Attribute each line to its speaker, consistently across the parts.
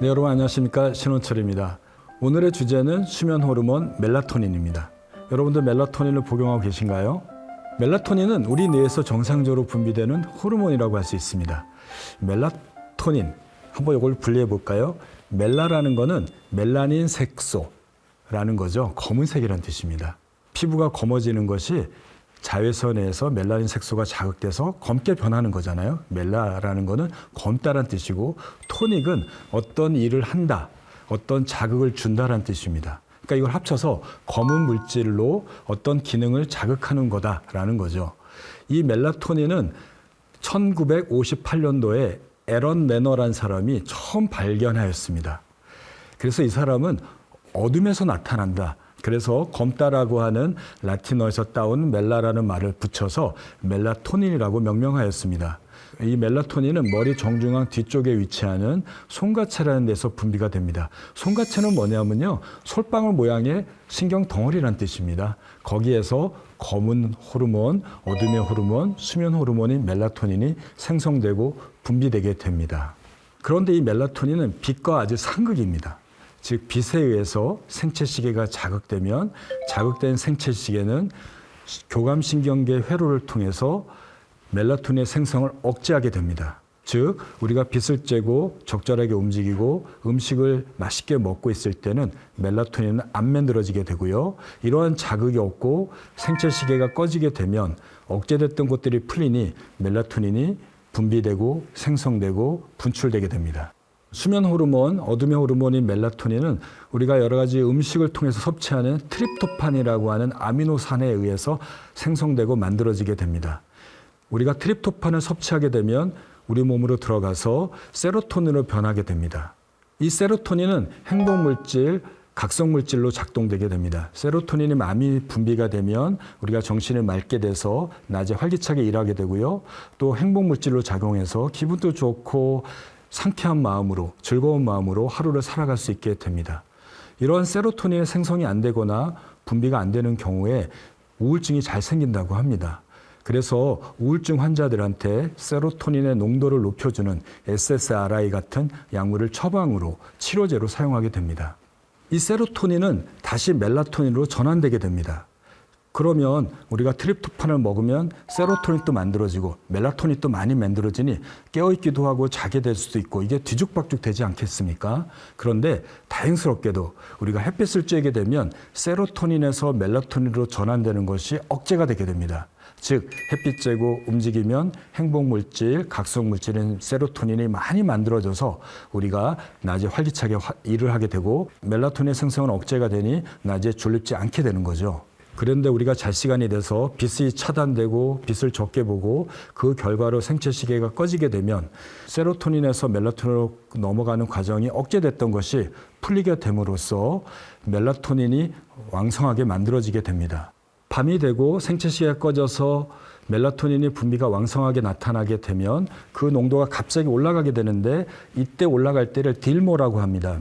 Speaker 1: 네, 여러분 안녕하십니까 신원철입니다. 오늘의 주제는 수면 호르몬 멜라토닌입니다. 여러분들 멜라토닌을 복용하고 계신가요? 멜라토닌은 우리 뇌에서 정상적으로 분비되는 호르몬이라고 할 수 있습니다. 멜라토닌 한번 이걸 분리해 볼까요? 멜라라는 거는 멜라닌 색소라는 거죠. 검은색이라는 뜻입니다. 피부가 검어지는 것이 자외선에서 멜라닌 색소가 자극돼서 검게 변하는 거잖아요. 멜라라는 거는 검다란 뜻이고 토닉은 어떤 일을 한다, 어떤 자극을 준다란 뜻입니다. 그러니까 이걸 합쳐서 검은 물질로 어떤 기능을 자극하는 거다라는 거죠. 이 멜라토닌은 1958년도에 에런 매너란 사람이 처음 발견하였습니다. 그래서 이 사람은 어둠에서 나타난다. 그래서 검다라고 하는 라틴어에서 따온 멜라라는 말을 붙여서 멜라토닌이라고 명명하였습니다. 이 멜라토닌은 머리 정중앙 뒤쪽에 위치하는 송가체라는 데서 분비가 됩니다. 송가체는 뭐냐면요. 솔방울 모양의 신경 덩어리란 뜻입니다. 거기에서 검은 호르몬, 어둠의 호르몬, 수면 호르몬인 멜라토닌이 생성되고 분비되게 됩니다. 그런데 이 멜라토닌은 빛과 아주 상극입니다. 즉 빛에 의해서 생체 시계가 자극되면 자극된 생체 시계는 교감신경계 회로를 통해서 멜라토닌의 생성을 억제하게 됩니다. 즉 우리가 빛을 쬐고 적절하게 움직이고 음식을 맛있게 먹고 있을 때는 멜라토닌은 안 만들어지게 되고요. 이러한 자극이 없고 생체 시계가 꺼지게 되면 억제됐던 것들이 풀리니 멜라토닌이 분비되고 생성되고 분출되게 됩니다. 수면 호르몬, 어둠의 호르몬인 멜라토닌은 우리가 여러 가지 음식을 통해서 섭취하는 트립토판이라고 하는 아미노산에 의해서 생성되고 만들어지게 됩니다. 우리가 트립토판을 섭취하게 되면 우리 몸으로 들어가서 세로토닌으로 변하게 됩니다. 이 세로토닌은 행복 물질, 각성 물질로 작동되게 됩니다. 세로토닌이 많이 분비가 되면 우리가 정신을 맑게 돼서 낮에 활기차게 일하게 되고요. 또 행복 물질로 작용해서 기분도 좋고 상쾌한 마음으로 즐거운 마음으로 하루를 살아갈 수 있게 됩니다. 이러한 세로토닌의 생성이 안 되거나 분비가 안 되는 경우에 우울증이 잘 생긴다고 합니다. 그래서 우울증 환자들한테 세로토닌의 농도를 높여주는 SSRI 같은 약물을 처방으로 치료제로 사용하게 됩니다. 이 세로토닌은 다시 멜라토닌으로 전환되게 됩니다. 그러면 우리가 트립토판을 먹으면 세로토닌도 만들어지고 멜라토닌도 많이 만들어지니 깨어있기도 하고 자게 될 수도 있고 이게 뒤죽박죽 되지 않겠습니까? 그런데 다행스럽게도 우리가 햇빛을 쬐게 되면 세로토닌에서 멜라토닌으로 전환되는 것이 억제가 되게 됩니다. 즉 햇빛 쬐고 움직이면 행복 물질, 각성 물질인 세로토닌이 많이 만들어져서 우리가 낮에 활기차게 화- 일을 하게 되고 멜라토닌 생성은 억제가 되니 낮에 졸립지 않게 되는 거죠. 그런데 우리가 잘 시간이 돼서 빛이 차단되고 빛을 적게 보고 그 결과로 생체 시계가 꺼지게 되면 세로토닌에서 멜라토닌으로 넘어가는 과정이 억제됐던 것이 풀리게 됨으로써 멜라토닌이 왕성하게 만들어지게 됩니다. 밤이 되고 생체 시계가 꺼져서 멜라토닌이 분비가 왕성하게 나타나게 되면 그 농도가 갑자기 올라가게 되는데 이때 올라갈 때를 딜모라고 합니다.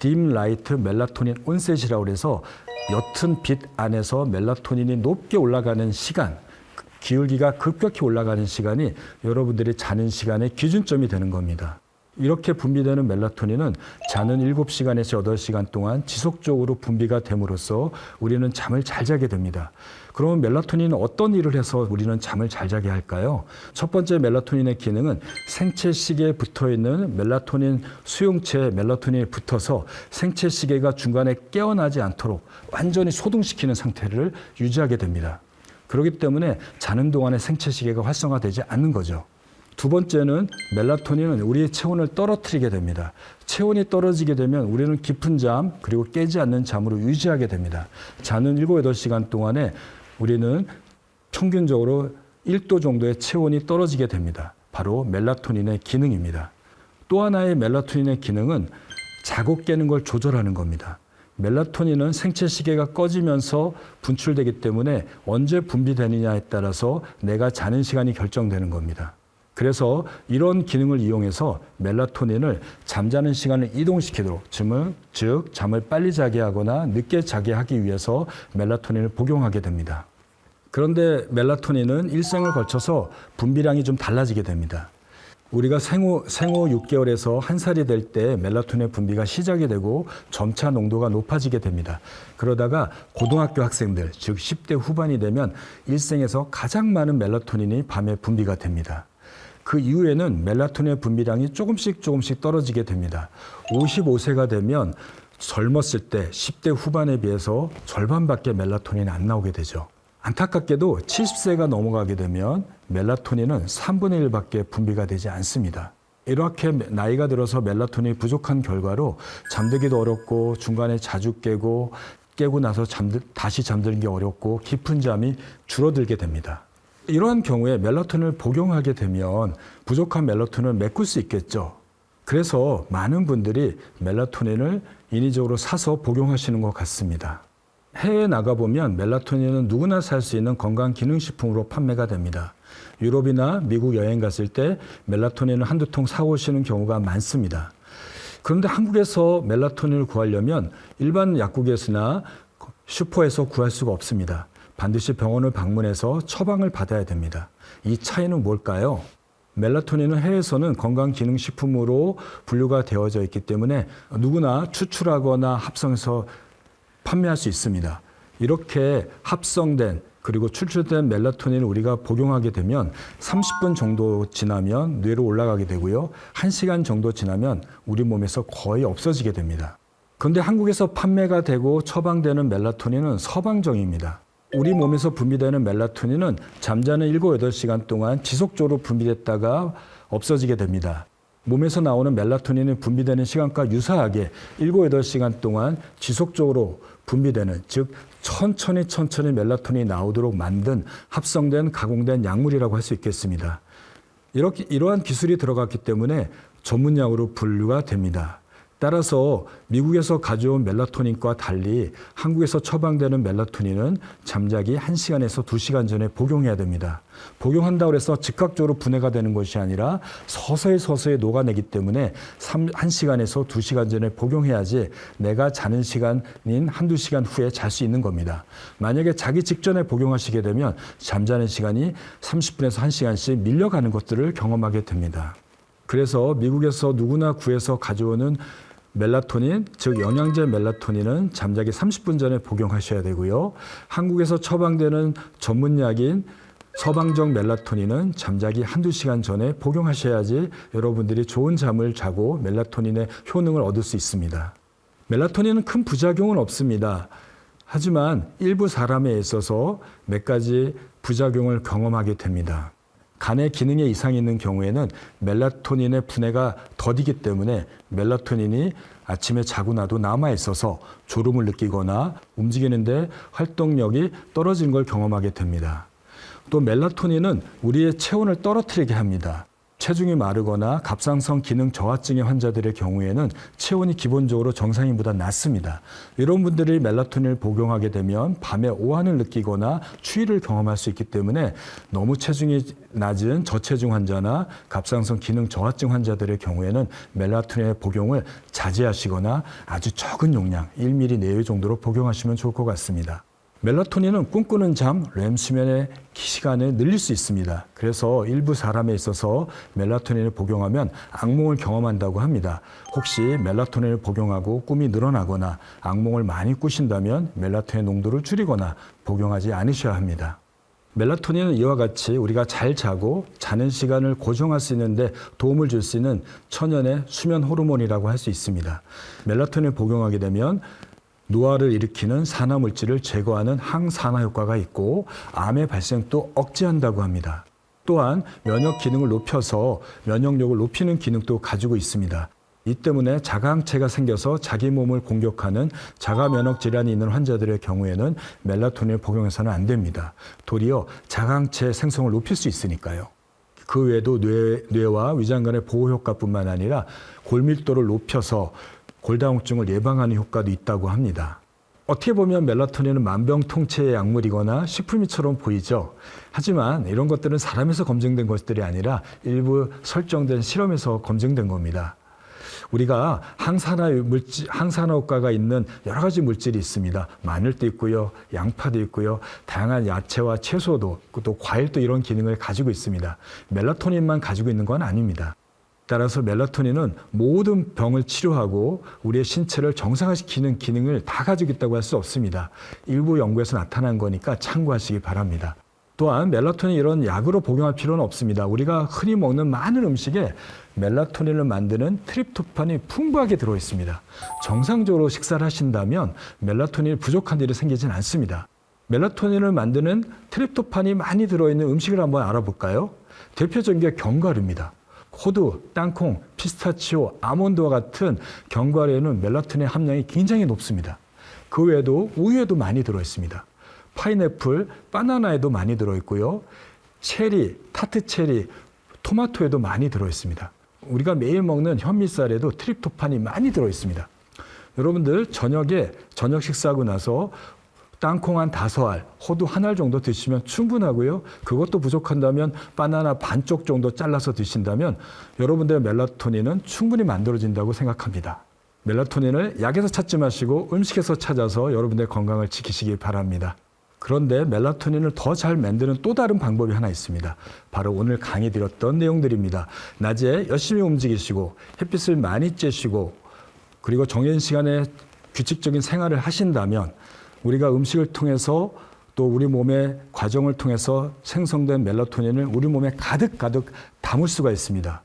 Speaker 1: 딤 라이트 멜라토닌 온셋이라고 해서 옅은 빛 안에서 멜라토닌이 높게 올라가는 시간, 기울기가 급격히 올라가는 시간이 여러분들이 자는 시간의 기준점이 되는 겁니다. 이렇게 분비되는 멜라토닌은 자는 7시간에서 8시간 동안 지속적으로 분비가 됨으로써 우리는 잠을 잘 자게 됩니다. 그러면 멜라토닌은 어떤 일을 해서 우리는 잠을 잘 자게 할까요? 첫 번째 멜라토닌의 기능은 생체 시계에 붙어 있는 멜라토닌 수용체에 멜라토닌이 붙어서 생체 시계가 중간에 깨어나지 않도록 완전히 소등시키는 상태를 유지하게 됩니다. 그렇기 때문에 자는 동안에 생체 시계가 활성화되지 않는 거죠. 두 번째는 멜라토닌은 우리의 체온을 떨어뜨리게 됩니다. 체온이 떨어지게 되면 우리는 깊은 잠 그리고 깨지 않는 잠으로 유지하게 됩니다. 자는 7, 8시간 동안에 우리는 평균적으로 1도 정도의 체온이 떨어지게 됩니다. 바로 멜라토닌의 기능입니다. 또 하나의 멜라토닌의 기능은 자고 깨는 걸 조절하는 겁니다. 멜라토닌은 생체 시계가 꺼지면서 분출되기 때문에 언제 분비되느냐에 따라서 내가 자는 시간이 결정되는 겁니다. 그래서 이런 기능을 이용해서 멜라토닌을 잠자는 시간을 이동시키도록 즉, 즉 잠을 빨리 자게 하거나 늦게 자게 하기 위해서 멜라토닌을 복용하게 됩니다. 그런데 멜라토닌은 일생을 걸쳐서 분비량이 좀 달라지게 됩니다. 우리가 생후 생후 6개월에서 한 살이 될 때 멜라토닌의 분비가 시작이 되고 점차 농도가 높아지게 됩니다. 그러다가 고등학교 학생들, 즉 10대 후반이 되면 일생에서 가장 많은 멜라토닌이 밤에 분비가 됩니다. 그 이후에는 멜라토닌의 분비량이 조금씩 조금씩 떨어지게 됩니다. 55세가 되면 젊었을 때 10대 후반에 비해서 절반밖에 멜라토닌이 안 나오게 되죠. 안타깝게도 70세가 넘어가게 되면 멜라토닌은 3분의 1밖에 분비가 되지 않습니다. 이렇게 나이가 들어서 멜라토닌이 부족한 결과로 잠들기도 어렵고 중간에 자주 깨고 깨고 나서 잠들, 다시 잠들기 어렵고 깊은 잠이 줄어들게 됩니다. 이러한 경우에 멜라토닌을 복용하게 되면 부족한 멜라토닌을 메꿀 수 있겠죠. 그래서 많은 분들이 멜라토닌을 인위적으로 사서 복용하시는 것 같습니다. 해외에 나가보면 멜라토닌은 누구나 살 수 있는 건강 기능식품으로 판매가 됩니다. 유럽이나 미국 여행 갔을 때 멜라토닌을 한두 통 사오시는 경우가 많습니다. 그런데 한국에서 멜라토닌을 구하려면 일반 약국에서나 슈퍼에서 구할 수가 없습니다. 반드시 병원을 방문해서 처방을 받아야 됩니다. 이 차이는 뭘까요? 멜라토닌은 해외에서는 건강기능식품으로 분류가 되어져 있기 때문에 누구나 추출하거나 합성해서 판매할 수 있습니다. 이렇게 합성된 그리고 추출된 멜라토닌을 우리가 복용하게 되면 30분 정도 지나면 뇌로 올라가게 되고요. 1시간 정도 지나면 우리 몸에서 거의 없어지게 됩니다. 그런데 한국에서 판매가 되고 처방되는 멜라토닌은 서방정입니다. 우리 몸에서 분비되는 멜라토닌은 잠자는 7, 8시간 동안 지속적으로 분비됐다가 없어지게 됩니다. 몸에서 나오는 멜라토닌이 분비되는 시간과 유사하게 7, 8시간 동안 지속적으로 분비되는 즉 천천히 천천히 멜라토닌이 나오도록 만든 합성된 가공된 약물이라고 할 수 있겠습니다. 이렇게 이러한 기술이 들어갔기 때문에 전문약으로 분류가 됩니다. 따라서 미국에서 가져온 멜라토닌과 달리 한국에서 처방되는 멜라토닌은 잠자기 1시간에서 2시간 전에 복용해야 됩니다. 복용한다고 해서 즉각적으로 분해가 되는 것이 아니라 서서히 서서히 녹아내기 때문에 1시간에서 2시간 전에 복용해야지 내가 자는 시간인 한두 시간 후에 잘 수 있는 겁니다. 만약에 자기 직전에 복용하시게 되면 잠자는 시간이 30분에서 1시간씩 밀려가는 것들을 경험하게 됩니다. 그래서 미국에서 누구나 구해서 가져오는 멜라토닌, 즉 영양제 멜라토닌은 잠자기 30분 전에 복용하셔야 되고요. 한국에서 처방되는 전문약인 서방적 멜라토닌은 잠자기 한두 시간 전에 복용하셔야지 여러분들이 좋은 잠을 자고 멜라토닌의 효능을 얻을 수 있습니다. 멜라토닌은 큰 부작용은 없습니다. 하지만 일부 사람에 있어서 몇 가지 부작용을 경험하게 됩니다. 간의 기능에 이상이 있는 경우에는 멜라토닌의 분해가 더디기 때문에 멜라토닌이 아침에 자고 나도 남아 있어서 졸음을 느끼거나 움직이는데 활동력이 떨어지는 걸 경험하게 됩니다. 또 멜라토닌은 우리의 체온을 떨어뜨리게 합니다. 체중이 마르거나 갑상선 기능 저하증의 환자들의 경우에는 체온이 기본적으로 정상인보다 낮습니다. 이런 분들이 멜라토닌을 복용하게 되면 밤에 오한을 느끼거나 추위를 경험할 수 있기 때문에 너무 체중이 낮은 저체중 환자나 갑상선 기능 저하증 환자들의 경우에는 멜라토닌의 복용을 자제하시거나 아주 적은 용량 1ml 내외 정도로 복용하시면 좋을 것 같습니다. 멜라토닌은 꿈꾸는 잠, 렘 수면의 시간을 늘릴 수 있습니다. 그래서 일부 사람에 있어서 멜라토닌을 복용하면 악몽을 경험한다고 합니다. 혹시 멜라토닌을 복용하고 꿈이 늘어나거나 악몽을 많이 꾸신다면 멜라토닌 농도를 줄이거나 복용하지 않으셔야 합니다. 멜라토닌은 이와 같이 우리가 잘 자고 자는 시간을 고정할 수 있는데 도움을 줄 수 있는 천연의 수면 호르몬이라고 할 수 있습니다. 멜라토닌을 복용하게 되면 노화를 일으키는 산화 물질을 제거하는 항산화 효과가 있고 암의 발생도 억제한다고 합니다. 또한 면역 기능을 높여서 면역력을 높이는 기능도 가지고 있습니다. 이 때문에 자가항체가 생겨서 자기 몸을 공격하는 자가 면역 질환이 있는 환자들의 경우에는 멜라토닌을 복용해서는 안 됩니다. 도리어 자가항체 생성을 높일 수 있으니까요. 그 외에도 뇌, 뇌와 위장관의 보호 효과뿐만 아니라 골밀도를 높여서 골다공증을 예방하는 효과도 있다고 합니다. 어떻게 보면 멜라토닌은 만병통치의 약물이거나 식품이처럼 보이죠. 하지만 이런 것들은 사람에서 검증된 것들이 아니라 일부 설정된 실험에서 검증된 겁니다. 우리가 항산화 물질, 항산화 효과가 있는 여러 가지 물질이 있습니다. 마늘도 있고요, 양파도 있고요, 다양한 야채와 채소도 또 과일도 이런 기능을 가지고 있습니다. 멜라토닌만 가지고 있는 건 아닙니다. 따라서 멜라토닌은 모든 병을 치료하고 우리의 신체를 정상화시키는 기능을 다 가지고 있다고 할 수 없습니다. 일부 연구에서 나타난 거니까 참고하시기 바랍니다. 또한 멜라토닌 이런 약으로 복용할 필요는 없습니다. 우리가 흔히 먹는 많은 음식에 멜라토닌을 만드는 트립토판이 풍부하게 들어 있습니다. 정상적으로 식사를 하신다면 멜라토닌이 부족한 일이 생기진 않습니다. 멜라토닌을 만드는 트립토판이 많이 들어있는 음식을 한번 알아볼까요? 대표적인 게 견과류입니다. 호두, 땅콩, 피스타치오, 아몬드와 같은 견과류에는 멜라토닌 함량이 굉장히 높습니다. 그 외에도 우유에도 많이 들어 있습니다. 파인애플, 바나나에도 많이 들어 있고요. 체리, 타트 체리, 토마토에도 많이 들어 있습니다. 우리가 매일 먹는 현미쌀에도 트립토판이 많이 들어 있습니다. 여러분들 저녁에 저녁 식사하고 나서 땅콩 한 다섯 알, 호두 한 알 정도 드시면 충분하고요. 그것도 부족한다면 바나나 반쪽 정도 잘라서 드신다면 여러분들의 멜라토닌은 충분히 만들어진다고 생각합니다. 멜라토닌을 약에서 찾지 마시고 음식에서 찾아서 여러분의 건강을 지키시기 바랍니다. 그런데 멜라토닌을 더 잘 만드는 또 다른 방법이 하나 있습니다. 바로 오늘 강의 드렸던 내용들입니다. 낮에 열심히 움직이시고 햇빛을 많이 쬐시고 그리고 정해진 시간에 규칙적인 생활을 하신다면 우리가 음식을 통해서 또 우리 몸의 과정을 통해서 생성된 멜라토닌을 우리 몸에 가득 가득 담을 수가 있습니다.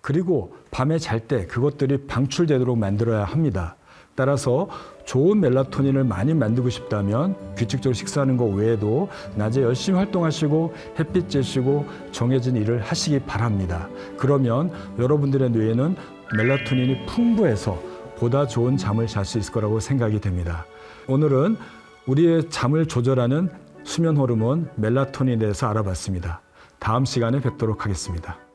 Speaker 1: 그리고 밤에 잘 때 그것들이 방출되도록 만들어야 합니다. 따라서 좋은 멜라토닌을 많이 만들고 싶다면 규칙적으로 식사하는 것 외에도 낮에 열심히 활동하시고 햇빛 쬐시고 정해진 일을 하시기 바랍니다. 그러면 여러분들의 뇌에는 멜라토닌이 풍부해서 보다 좋은 잠을 잘 수 있을 거라고 생각이 됩니다. 오늘은 우리의 잠을 조절하는 수면 호르몬 멜라토닌에 대해서 알아봤습니다. 다음 시간에 뵙도록 하겠습니다.